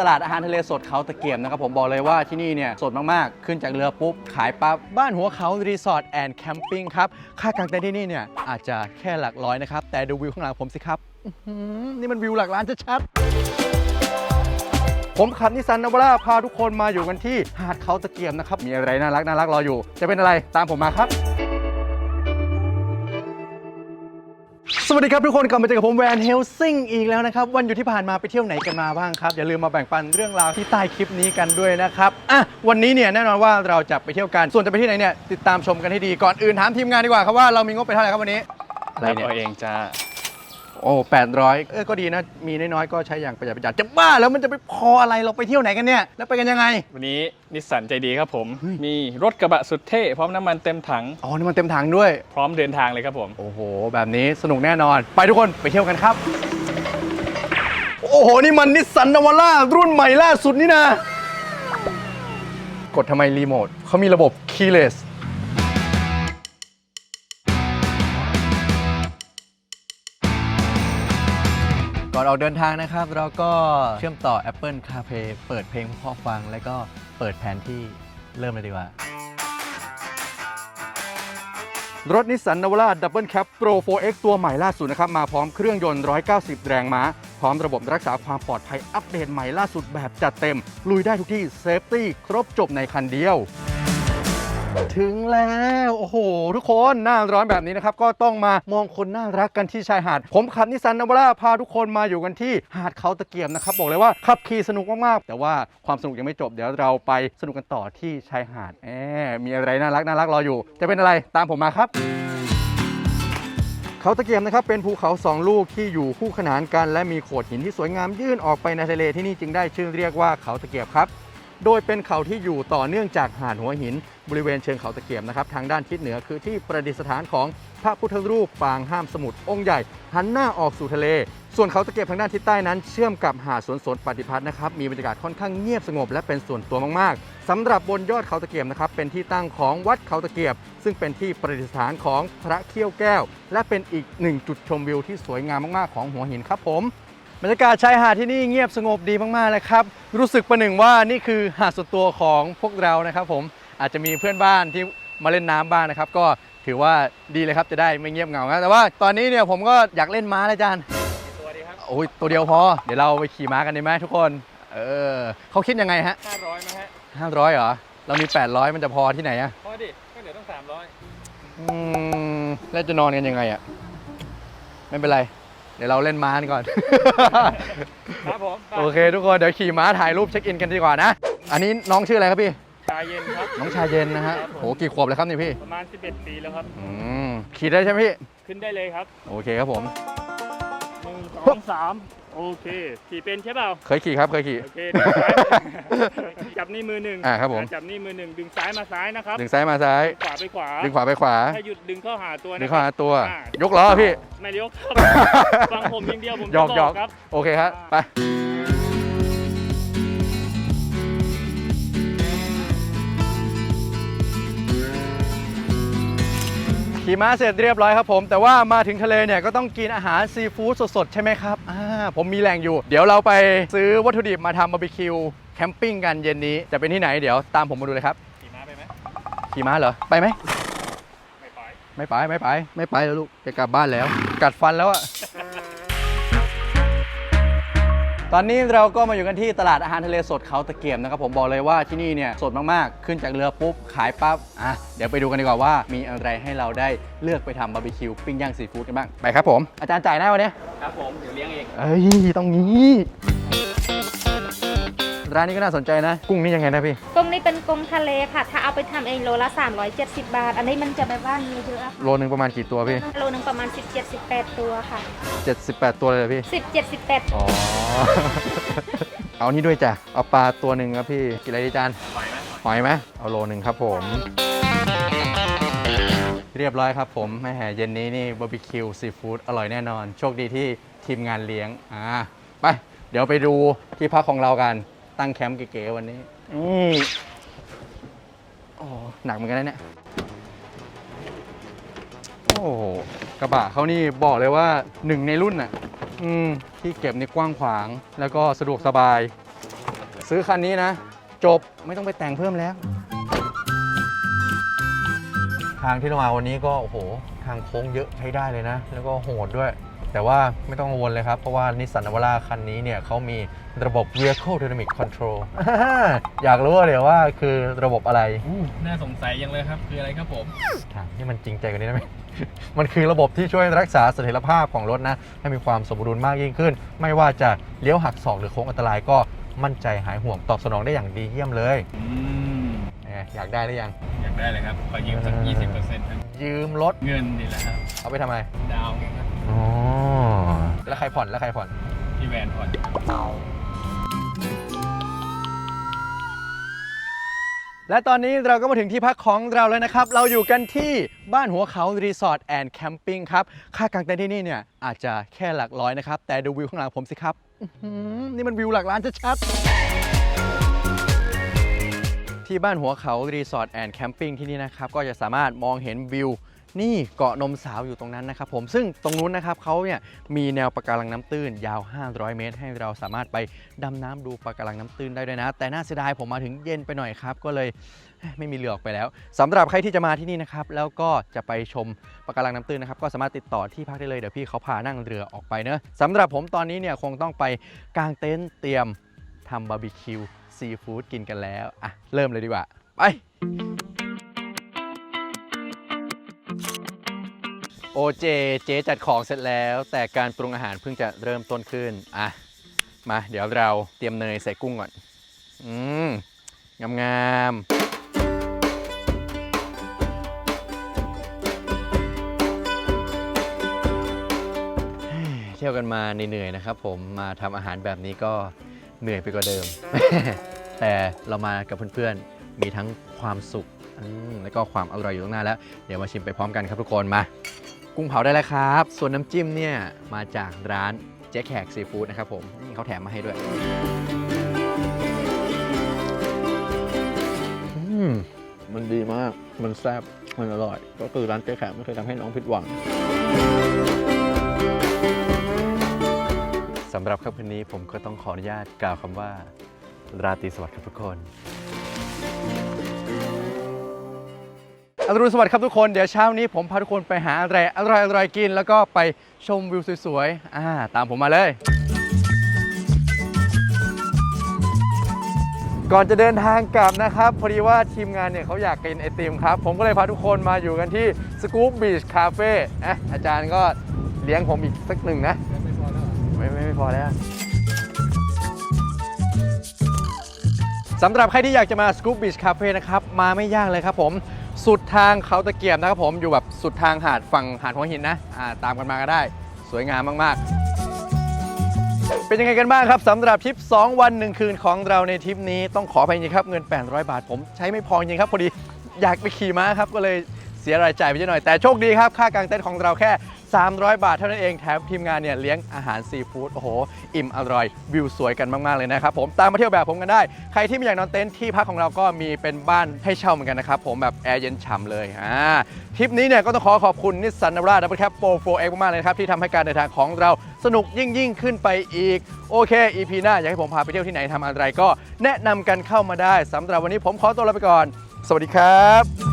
ตลาดอาหารทะเลสดเขาตะเกียบนะครับผมบอกเลยว่าที่นี่เนี่ยสดมากๆ ขึ้นจากเรือปุ๊บ ขายปั๊บ บ้านหัวเขารีสอร์ทแอนด์แคมปิ้งครับ ค่ากางเต็นท์ที่นี่เนี่ยอาจจะแค่หลักร้อยนะครับ แต่ดูวิวข้างหลังผมสิครับอื้อหือนี่มันวิวหลักล้านชัดๆ ผมขับนิสสันนาวาร่าพาทุกคนมาอยู่กันที่หาดเขาตะเกียบนะครับ มีอะไรน่ารักน่ารักรออยู่ จะเป็นอะไรตามผมมาครับ สวัสดีครับทุกคนกลับมาเจอกับผมแวนเฮลซิงอีกแล้วนะครับ วันอยู่ที่ผ่านมาไปเที่ยวไหนกันมาบ้างครับ อย่าลืมมาแบ่งปันเรื่องราวที่ใต้คลิปนี้กันด้วยนะครับอะวันนี้เนี่ยแน่นอนว่าเราจะไปเที่ยวกันส่วนจะไปที่ไหนเนี่ยติดตามชมกันให้ดีก่อนอื่นถามทีมงานดีกว่าครับว่าเรามีงบไปเท่าไหร่ครับวันนี้อะไรเนี่ย เอาเองจ้า โอ้แปดร้อยเออก็ดีนะ มีน้อยๆก็ใช้อย่างประหยัดประหยัดจะบ้าแล้วมันจะไปพออะไรเราไปเที่ยวไหนกันเนี่ย แล้วไปกันยังไง วันนี้นิสสันใจดีครับผมเฮ้ยมีรถกระบะสุดเท่ พร้อมน้ำมันเต็มถัง อ๋อนี่มันเต็มถังด้วย พร้อมเดินทางเลยครับผม โอ้โห แบบนี้สนุกแน่นอน ไปทุกคนไปเที่ยวกันครับ โอ้โห นี่มันนิสสันนาวาร่ารุ่นใหม่ล่าสุดนี่นะ กดทำไมรีโมทเขามีระบบ keyless อนออกเดินทางนะครับ เราก็เชื่อมต่อ Apple CarPlay เปิดเพลงเพราะๆฟัง แล้วก็เปิดแผนที่เริ่มเลยดีกว่า รถนิสสันนวาร่าดับเบิลแคปโปร 4X ตัวใหม่ล่าสุดนะครับ มาพร้อมเครื่องยนต์ 190 แรงม้า พร้อมระบบรักษาความปลอดภัยอัปเดตใหม่ล่าสุดแบบจัดเต็ม ลุยได้ทุกที่เซฟตี้ครบจบในคันเดียว ถึงแล้วโอ้โห ทุกคนหน้าร้อนแบบนี้นะครับ ก็ต้องมามองคนน่ารักกันที่ชายหาด ผมขับนิสสันนวาร่าพาทุกคนมาอยู่กันที่หาดเขาตะเกียบนะครับ บอกเลยว่าขับขี่สนุกมาก ๆ แต่ว่าความสนุกยังไม่จบเดี๋ยวเราไปสนุกกันต่อที่ชายหาดแอบมีอะไรน่ารักน่ารักรออยู่ จะเป็นอะไรตามผมมาครับเขาตะเกียบนะครับเป็นภูเขาสองลูกที่อยู่คู่ขนานกัน และมีโขดหินที่สวยงามยื่นออกไปในทะเลที่นี่จึงได้ชื่อเรียกว่าเขาตะเกียบครับ โดยเป็นเขาที่อยู่ต่อเนื่องจากหาดหัวหิน บริเวณเชิงเขาตะเกียบนะครับ ทางด้านทิศเหนือคือที่ประดิษฐานของพระพุทธรูปปางห้ามสมุทรองค์ใหญ่ หันหน้าออกสู่ทะเล ส่วนเขาตะเกียบทางด้านทิศใต้นั้น เชื่อมกับหาดสวนสนปฏิพัฒน์นะครับมีบรรยากาศค่อนข้างเงียบสงบและเป็นส่วนตัวมากๆสำหรับบนยอดเขาตะเกียบนะครับเป็นที่ตั้งของวัดเขาตะเกียบ ซึ่งเป็นที่ประดิษฐานของพระเขี้ยวแก้ว และเป็นอีกหนึ่งจุดชมวิวที่สวยงามมากๆของหัวหินครับผม บรรยากาศชายหาดที่นี่เงียบสงบดีมากๆเลยครับ รู้สึกประหนึ่งว่านี่คือหาดส่วนตัวของพวกเรานะครับ ผมอาจจะมีเพื่อนบ้านที่มาเล่นน้ำบ้างนะครับ ก็ถือว่าดีเลยครับจะได้ไม่เงียบเหงานะแต่ว่าตอนนี้เนี่ยผมก็อยากเล่นม้าแล้วอาจารย์ตัวดีครับโอ้ยตัวเดียวพอ เดี๋ยวเราไปขี่ม้ากันดีไหมทุกคนเออเขาคิดยังไงฮะ500นะฮะ500เหรอเรามี 800 มันจะพอที่ไหนอะพอดิก็เดี๋ยวต้องอืมแล้วจะนอนกันยังไงอะไม่เป็นไรเดี๋ยวเราเล่นม้ากันก่อน300ครับผมไปโอเคทุกคน เดี๋ยวขี่ม้าถ่ายรูปเช็คอินกันดีกว่านะ อันนี้น้องชื่ออะไรครับพี่ ชาเย็นครับ น้องชายเย็นนะฮะครับผม โหกี่ขวบแล้วครับเนี่ยพี่ประมาณ 11 ปีแล้วครับ อืมขี่ได้ใช่ไหมพี่ ขึ้นได้เลยครับโอเคครับผม 1 2 3 โอเคขี่เป็นใช่เปล่า เคยขี่ครับเคยขี่ โอเคดึงซ้ายจับนี่มือหนึ่งอ่าครับผม จับนี่มือหนึ่งดึงซ้ายมาซ้ายนะครับดึงซ้ายมาซ้าย ขวาไปขวาดึงขวาไปขวา ถ้าหยุดดึงเข้าหาตัวดึนะงคเข้ารับ หาตัว อ่ายกล้อพี่ ไม่ยกครับ ฟังผมอย่างเดียวผมหยอกจะหยบออกกครับ โอเคครับ ไป ขี่ม้าเสร็จเรียบร้อยครับผม แต่ว่ามาถึงทะเลเนี่ยก็ต้องกินอาหารซีฟู้ดสดๆ ใช่ไหมครับอ่าผมมีแรงอยู่ เดี๋ยวเราไปซื้อวัตถุดิบมาทำบาร์บีคิวแคมปิ้งกันเย็นนี้จะเป็นที่ไหนเดี๋ยวตามผมมาดูเลยครับขี่ม้าไปไหมขี่ม้าเหรอไปไหมไม่ไปไม่ไปไม่ไปไม่ไปแล้วลูกจะกลับบ้านแล้ว กัดฟันแล้วอะ ตอนนี้เราก็มาอยู่กันที่ตลาดอาหารทะเลสดเขาตะเกียบนะครับผมบอกเลยว่าที่นี่เนี่ยสดมากๆ ขึ้นจากเรือปุ๊บขายปั๊บอะเดี๋ยวไปดูกันดีกว่าว่ามีอะไรให้เราได้เลือกไปทำบาร์บีคิวปิ้งย่างซีฟู้ดกันบ้างไปครับผมอาจารย์จ่ายหน้าวันนี้ครับผมเดี๋ยวเลี้ยงเองเอ้ยต้องงี้ ร้านนี้ก็น่าสนใจนะ กุ้งนี่ยังไงนะพี่กุ้งนี่เป็นกุ้งทะเลค่ะ ถ้าเอาไปทำเองโลละ 370 บาท อันนี้มันจะแบบว่ามีเยอะโลนึงประมาณกี่ตัวพี่ โลนึงประมาณ 17-18 ตัวค่ะ 78 ตัวเลยเหรอพี่ 17-18 อ๋อ เอานี่ด้วยจ้ะ เอาปลาตัวหนึ่งครับพี่กินอะไรดีจานไหวไหมหอยไหมเอาโลหนึ่งครับผม เรียบร้อยครับผมแม่แห่เย็นนี้นี่บาร์บีคิวซีฟู้ดอร่อยแน่นอน โชคดีที่ทีมงานเลี้ยง อ่า ไป เดี๋ยวไปดูที่พักของเรากัน ตั้งแคมป์เก๋ๆวันนี้นี่โอ้หนักเหมือนกันนะเนี่ย โอ้โหกระบะเขานี่บอกเลยว่าหนึ่งในรุ่นอะ อืม ที่เก็บนี่กว้างขวาง แล้วก็สะดวกสบาย ซื้อคันนี้นะ จบไม่ต้องไปแต่งเพิ่มแล้ว ทางที่เรามาวันนี้ก็โอ้โหทางโค้งเยอะใช้ได้เลยนะ แล้วก็โหดด้วย แต่ว่าไม่ต้องกังวลเลยครับ เพราะว่านิสสันนาวาร่าคันนี้เนี่ยเขามีระบบ Vehicle Dynamic Control อยากรู้เลยว่าคือระบบอะไรน่าสงสัยยังเลยครับ คืออะไรครับผมถามนี่มันจริงใจกว่านี้ได้ไหม มันคือระบบที่ช่วยรักษาเสถียรภาพของรถนะ ให้มีความสมดุลมากยิ่งขึ้น ไม่ว่าจะเลี้ยวหักศอกหรือโค้งอันตรายก็มั่นใจหายห่วงตอบสนองได้อย่างดีเยี่ยมเลย อืมไงอยากได้หรือยัง อยากได้เลยครับขอยืมสักเออยี่สิบเปอร์เซ็นต์ครับ ยืมรถเงินนี่แหละครับ เอาไปทำไมดาวน์ไงครับ อ๋อแล้วใครผ่อนแล้วใครผ่อนที่แวนผ่อนครับและตอนนี้เราก็มาถึงที่พักของเราแล้วนะครับ เราอยู่กันที่บ้านหัวเขารีสอร์ทแอนด์แคมปิ้งครับ ค่ากางเต็นท์ที่นี่เนี่ยอาจจะแค่หลักร้อยนะครับ แต่ดูวิวข้างหลังผมสิครับอื้อหือนี่มันวิวหลักล้านชัดๆ ที่บ้านหัวเขารีสอร์ทแอนด์แคมปิ้งที่นี่นะครับก็จะสามารถมองเห็นวิวนี่เกาะนมสาวอยู่ตรงนั้นนะครับผมซึ่งตรงนู้นนะครับเขาเนี่ยมีแนวปะการังน้ำตื้น ยาว 500 เมตร ให้เราสามารถไปดำน้ำดูปะการังน้ำตื้นได้ด้วยนะ แต่น่าเสียดายผมมาถึงเย็นไปหน่อยครับ ก็เลยไม่มีเรือออกไปแล้วสำหรับใครที่จะมาที่นี่นะครับแล้วก็จะไปชมปะการังน้ำตื้นนะครับก็สามารถติดต่อที่พักได้เลยเดี๋ยวพี่เขาพานั่งเรือออกไปเนอะสำหรับผมตอนนี้เนี่ยคงต้องไปกางเต็นท์เตรียมทำบาร์บีคิว ซีฟู้ดกินกันแล้ว อะ เริ่มเลยดีกว่า ไป โอเจ เจจัดของเสร็จแล้ว แต่การปรุงอาหารเพิ่งจะเริ่มต้นขึ้น อะ มา เดี๋ยวเราเตรียมเนยใส่กุ้งก่อน อืม งามงามๆเฮ้ยเที่ยวกันมาเหนื่อยๆนะครับผมมาทำอาหารแบบนี้ก็เหนื่อยไปกว่าเดิม แต่เรามากับเพื่อนๆ มีทั้งความสุขอืมแล้วก็ความอร่อยอยู่ตรงหน้าแล้ว เดี๋ยวมาชิมไปพร้อมกันครับทุกคนมา กุ้งเผาได้แล้วครับ ส่วนน้ำจิ้มเนี่ยมาจากร้านเจ๊แขกซีฟู้ดนะครับผมนี่เขาแถมมาให้ด้วยอืมมันดีมาก มันแซ่บ มันอร่อย ก็คือร้านเจ๊แขกไม่เคยทำให้น้องผิดหวังสำหรับค่ำคืนนี้ผมก็ต้องขออนุญาตกล่าวคำว่า ราตรีสวัสดิ์ครับทุกคนอรุณสวัสดิ์ครับทุกคน เดี๋ยวเช้านี้ผมพาทุกคนไปหาอะไรอร่อยอร่อยกิน แล้วก็ไปชมวิวสวยๆอ่าตามผมมาเลย ก่อนจะเดินทางกลับนะครับพอดีว่าทีมงานเนี่ยเขาอยากกินไอติมครับ ผมก็เลยพาทุกคนมาอยู่กันที่สกู๊ปบีชคาเฟ่อะอาจารย์ก็เลี้ยงผมอีกสักหนึ่งนะ ไม่ไม่ไม่พอแล้ว สำหรับใครที่อยากจะมาสกูบบีชคาเฟ่นะครับมาไม่ยากเลยครับผมสุดทางเขาตะเกียบนะครับผมอยู่แบบสุดทางหาดฝั่งหาดหัวหินนะอ่าตามกันมาก็ได้ สวยงามมากๆ เป็นยังไงกันบ้างครับสำหรับทริป 2 วัน 1 คืนของเราในทริปนี้ต้องขอไปจริงครับเงิน 800 บาทผมใช้ไม่พอจริงครับพอดีอยากไปขี่ม้าครับก็เลย เสียรายจ่ายไปเยอะหน่อย แต่โชคดีครับ ค่ากางเต็นท์ของเราแค่ 300 บาทเท่านั้นเองแถมทีมงานเนี่ยเลี้ยงอาหารซีฟู้ดโอ้โห อิ่มอร่อย วิวสวยกันมาก ๆ เลยนะครับผมตามมาเที่ยวแบบผมกันได้ ใครที่ไม่อยากนอนเต็นท์ที่พักของเราก็มีเป็นบ้านให้เช่าเหมือนกันนะครับผมแบบแอร์เย็นฉ่ำเลยอ่าทริปนี้เนี่ยก็ต้องขอขอบคุณนิสสันนาราดับเบิลแคปโปรโฟเอ็กมากๆเลยครับที่ทำให้การเดินทางของเราสนุกยิ่งยิ่งขึ้นไปอีก โอเค EP หน้าอยากให้ผมพาไปเที่ยวที่ไหนทำอะไรก็แนะนำกันเข้ามาได้สำหรับวันนี้ผมขอตัวลาไปก่อน สวัสดีครับ